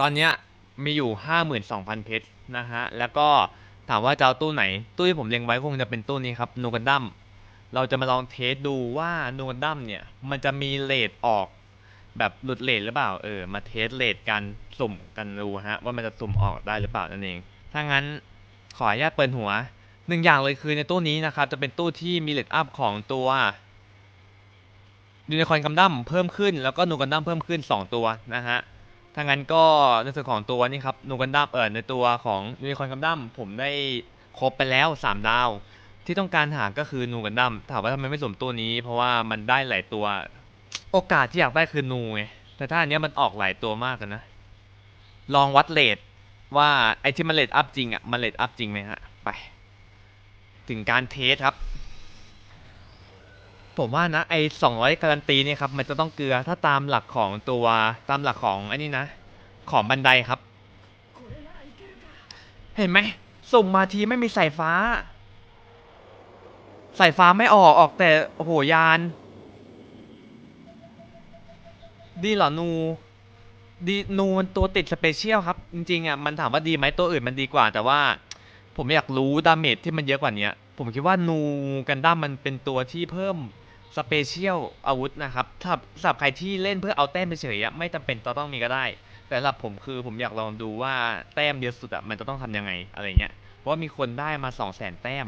ตอนเนี้ยมีอยู่ 52,000 เพชรนะฮะ แล้วก็ถามว่าจะเอาตู้ไหน ตู้ที่ผมเล็งไว้คงจะเป็นตู้นี้ครับนูกันดั้มเราจะมาลองเทสดูว่านูกันดั้มเนี่ย มันจะมีเลทออกแบบหลุดเลทหรือเปล่า เออ มาเทสเลทกันสุ่มกันดูฮะ ว่ามันจะสุ่มออกได้หรือเปล่านั่นเอง ถ้างั้นขออนุญาตเปิดหัวหนึ่งอย่างเลยคือในตู้นี้นะครับ จะเป็นตู้ที่มีเลทอัพของตัวยูนิคอนกันดั้มเพิ่มขึ้นแล้วก็นูกันดั้มเพิ่มขึ้น 2 ตัวนะฮะ ถ้างั้นก็ในส่วนของตัวนี้ครับนูกันดั้มเออในตัวของยูนิคอนกันดั้มผมได้ครบไปแล้ว 3 ดาว ที่ต้องการหาก็คือนูกันดั้มถามว่าทำไมไม่สวมตัวนี้ เพราะว่ามันได้หลายตัว โอกาสที่อยากได้คือนูไงแต่ถ้าอันนี้มันออกหลายตัวมากกันนะ ลองวัดเลทว่าไอที่มันเลทอัพจริงอะมันเลทอัพจริงไหมฮะไป ถึงการเทสครับ ผมว่านะไอสองร้อยการันตีเนี่ยครับมันจะต้องเกลือถ้าตามหลักของตัวตามหลักของอ้นี่นะ ของบันไดครับ เห็นไหมส่งมาทีไม่มีสายฟ้าสายฟ้าไม่ออกออกแต่โอ้โหยาน ดีเหรอนูดีนูมันตัวติดสเปเชียลครับ จริงๆอะมันถามว่าดีไหมตัวอื่นมันดีกว่า แต่ว่า ผมอยากรู้ดาเมจที่มันเยอะกว่านี้ผมคิดว่านูกันดั้มมันเป็นตัวที่เพิ่ม สเปเชียลอาวุธนะครับสำหรับใครที่เล่นเพื่อเอาแต้มเฉยๆไม่จำเป็นต้องต้องมีก็ได้ แต่สำหรับผมคือผมอยากลองดูว่าแต้มเยอะสุดอะมันจะต้องทำยังไงอะไรเงี้ย เพราะมีคนได้มา2 0 0 0 0 0แต้ม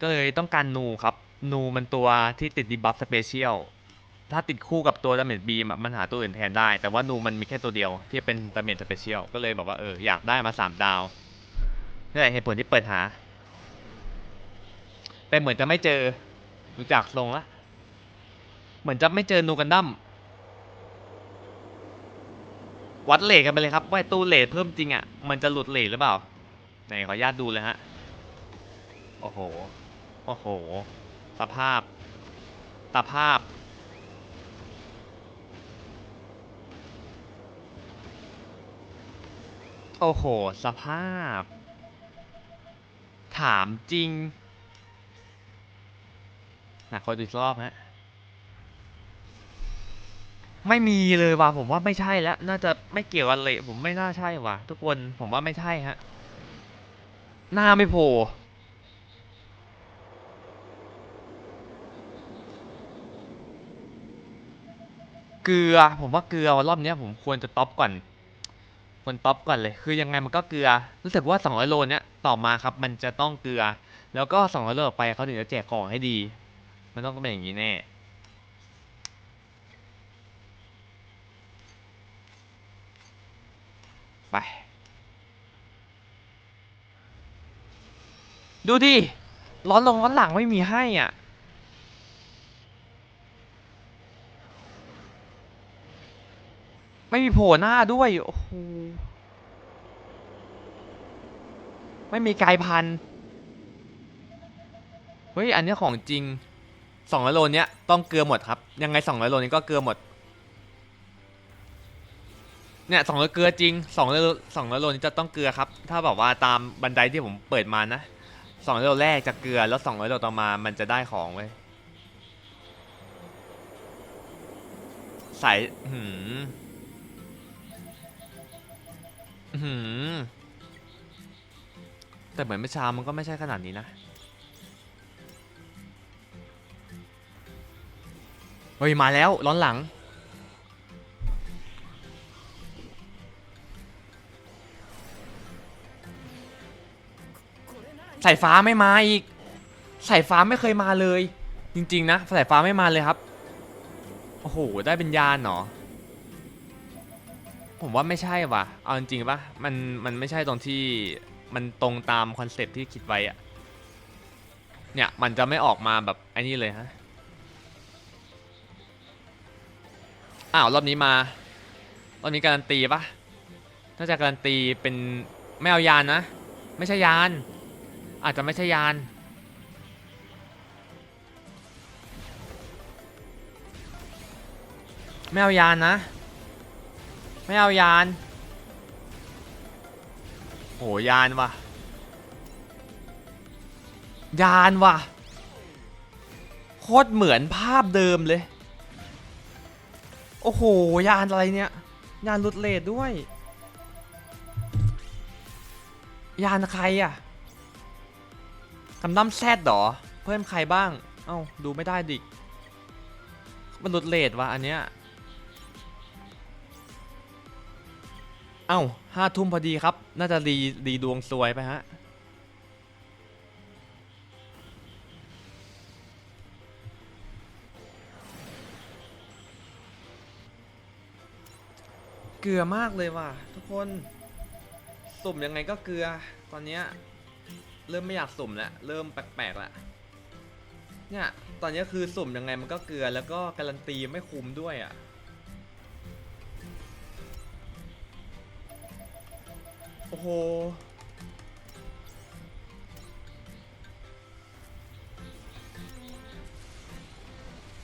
ก็เลยต้องการนูครับ นูมันตัวที่ติดดีบัฟสเปเชียลถ้าติดคู่กับตัวดาเมจบีมมันหาตัวอื่นแทนได้ แต่ว่านูมันมีแค่ตัวเดียวที่เป็นดาเมจสเปเชียลก็เลยบอกว่าเอออยากได้มาสามดาวนี่แหละเหตุผลที่เปิดหา แต่เหมือนจะไม่เจอ ดูจากทรงละเหมือนจะไม่เจอนูกันดั้มวัดเลทกันไปเลยครับว่าตู้เลทเพิ่มจริงอะ มันจะหลุดเลทหรือเปล่า ไหนขออนุญาตดูเลยฮะ โอ้โห โอ้โห สภาพ สภาพ โอ้โห สภาพ ถามจริง นะขอดูอีกรอบฮะ ไม่มีเลยว่ะผมว่าไม่ใช่แล้ว น่าจะไม่เกี่ยวกันเลยผมไม่น่าใช่ว่ะ ทุกคนผมว่าไม่ใช่ฮะ หน้าไม่โผล่เกลือ ผมว่าเกลือรอบนี้ผมควรจะท็อปก่อนควรท็อปก่อนเลย คือยังไงมันก็เกลือ รู้สึกว่า200โลเนี้ยต่อมาครับ มันจะต้องเกลือ แล้วก็200โลออกไปเขาถึงจะแจกของให้ดี มันต้องเป็นอย่างนี้แน่ ไป ดูดิ ร้อนลงร้อนหลังไม่มีให้อะ ไม่มีโผล่หน้าด้วย โอ้โห ไม่มีกายพันธุ์เฮ้ย อันนี้ของจริง สองร้อยโลเนี้ยต้องเกลือหมดครับ ยังไงสองร้อยโลนี้ก็เกลือหมด เนี่ยสองร้อยเกลือจริงสองร้อยสองร้อยโลนี้จะต้องเกลือครับ ถ้าแบบว่าตามบันไดที่ผมเปิดมานะสองร้อยโลแรกจะเกลือแล้วสองร้อยโลต่อมามันจะได้ของเว้ยใส่หืมหืมแต่เหมือนเมื่อเช้ามันก็ไม่ใช่ขนาดนี้นะ เฮ้ย มาแล้วร้อนหลัง สายฟ้าไม่มาอีก สายฟ้าไม่เคยมาเลย จริง ๆ นะ สายฟ้าไม่มาเลยครับ โอ้โห ได้เป็นยานเหรอผมว่าไม่ใช่ว่ะ เอาจริงๆปะมัน มันไม่ใช่ตรงที่มันตรงตามคอนเซ็ปที่คิดไว้อะเนี่ย มันจะไม่ออกมาแบบไอ้นี่เลยฮะ อ้าวรอบนี้มารอบนี้การันตีปะน่าจะการันตีเป็นไม่เอายานนะ ไม่ใช่ยาน อาจจะไม่ใช่ยานไม่เอายานนะ ไม่เอายานโหยานว่ะ ยานว่ะโคตรเหมือนภาพเดิมเลย โอ้โห ยานอะไรเนี่ย ยานหลุดเลทด้วย ยานใครอะกำดั้มแซดหรอ เพิ่มใครบ้าง เอ้า ดูไม่ได้ดิ มันหลุดเลทวะอันเนี้ย เอ้าห้าทุ่มพอดีครับ น่าจะรีรีดวงซวยไปฮะ เกลือมากเลยว่ะ ทุกคน สุ่มยังไงก็เกลือ ตอนเนี้ยเริ่มไม่อยากสุ่มแล้วเริ่มแปลกๆแล้วเนี่ยตอนนี้คือสุ่มยังไงมันก็เกลือแล้วก็การันตีไม่คุ้มด้วยอะโอ้โห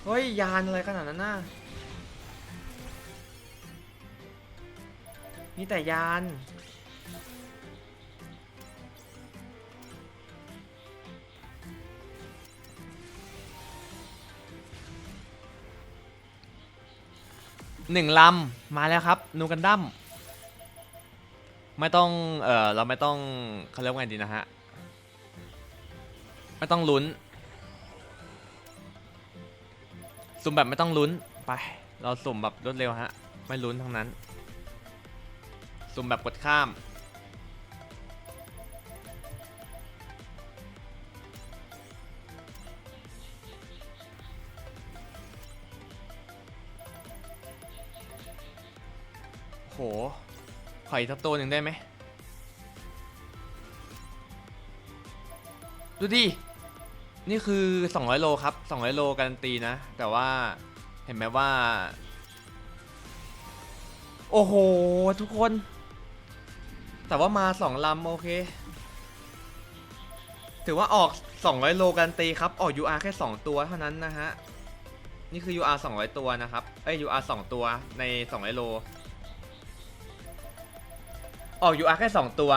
เฮ้ยยานอะไรขนาดนั้นน่ะ มีแต่ยาน หนึ่งลำมาแล้วครับ นูกันดั้มไม่ต้อง เออเราไม่ต้องเขาเรียกว่าไงดีนะฮะ ไม่ต้องลุ้นสุ่มแบบไม่ต้องลุ้นไป เราสุ่มแบบรวดเร็วฮะ ไม่ลุ้นทั้งนั้น สุ่มแบบกดข้าม โหขออีกสักตัวหนึ่งได้ไหม ดูดิ นี่คือ 200 โลครับ 200 โลการันตีนะ แต่ว่าเห็นไหมว่า โอ้โห ทุกคน แต่ว่ามาสองลำโอเค ถือว่าออก 200 โลการันตีครับ ออก UR แค่ 2 ตัวเท่านั้นนะฮะ นี่คือ UR 200 ตัวนะครับ เอ้ย UR 2 ตัวใน 200 โล ออก UR แค่ 2 ตัว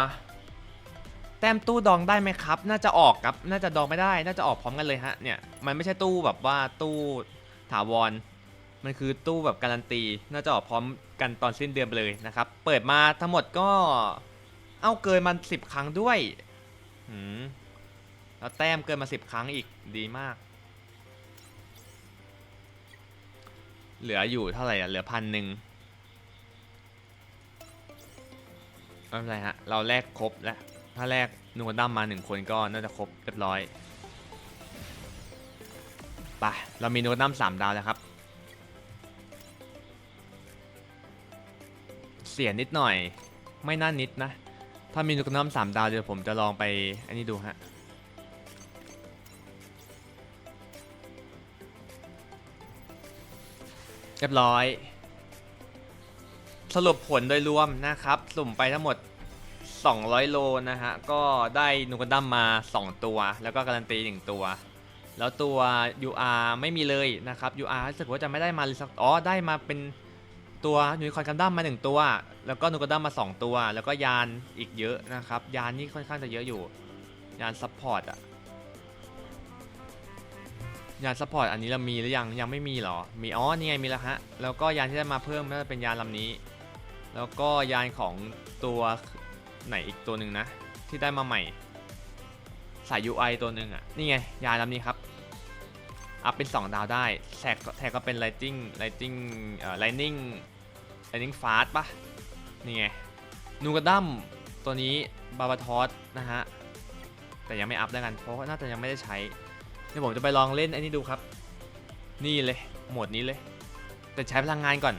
แต้มตู้ดองได้ไหมครับ น่าจะออกครับ น่าจะดองไม่ได้ น่าจะออกพร้อมกันเลยฮะ เนี่ย มันไม่ใช่ตู้แบบว่าตู้ถาวร มันคือตู้แบบการันตี น่าจะออกพร้อมกันตอนสิ้นเดือนไปเลยนะครับ เปิดมาทั้งหมดก็ เอ้าเกินมันสิบครั้งด้วยหืมแล้วแต้มเกินมาสิบครั้งอีกดีมาก เหลืออยู่เท่าไหร่อะเหลือพันหนึ่งไม่เป็นไรฮะ เราแลกครบแล้ว ถ้าแลกนูนดัมมาหนึ่งคนก็น่าจะครบเรียบร้อยไปเรามีนูนดัมสามดาวแล้วครับ เสียนิดหน่อย ไม่น่านิดนะ ถ้ามีนูนดัมสามดาวเดี๋ยวผมจะลองไปอันนี้ดูฮะ เรียบร้อย สรุปผลโดยรวมนะครับ สุ่มไปทั้งหมด 200 โลนะฮะ ก็ได้นูกันดั้มมา 2 ตัว แล้วก็การันตี 1 ตัว แล้วตัว UR ไม่มีเลยนะครับ UR รู้สึกว่าจะไม่ได้มาเลยสักอ๋อ ได้มาเป็น ตัวยูนิคอร์นกันดั้มมา 1 ตัว แล้วก็นูกันดั้มมา 2 ตัว แล้วก็ยานอีกเยอะนะครับ ยานนี่ค่อนข้างจะเยอะอยู่ ยานซัพพอร์ตอะยานซัพพอร์ตอันนี้เรามีหรือยังยังไม่มีเหรอ มีอ๋อนี่ไงมีแล้วฮะ แล้วก็ยานที่ได้มาเพิ่มน่าจะเป็นยานลำนี้ แล้วก็ยานของตัวไหนอีกตัวหนึ่งนะ ที่ได้มาใหม่ สาย UI ตัวหนึ่งอะนี่ไงยานลำนี้ครับ อัพเป็น 2 ดาวได้แท็กแท็กก็เป็น Lighting Lighting เอ่อ Lightning Lightning Fast ปะนี่ไงนูกระดัมตัวนี้บาบาทอสนะฮะ แต่ยังไม่อัพแล้วกัน เพราะน่าจะยังไม่ได้ใช้เดี๋ยวผมจะไปลองเล่นไอ้นี่ดูครับ นี่เลย โหมดนี้เลย แต่ใช้พลังงานก่อน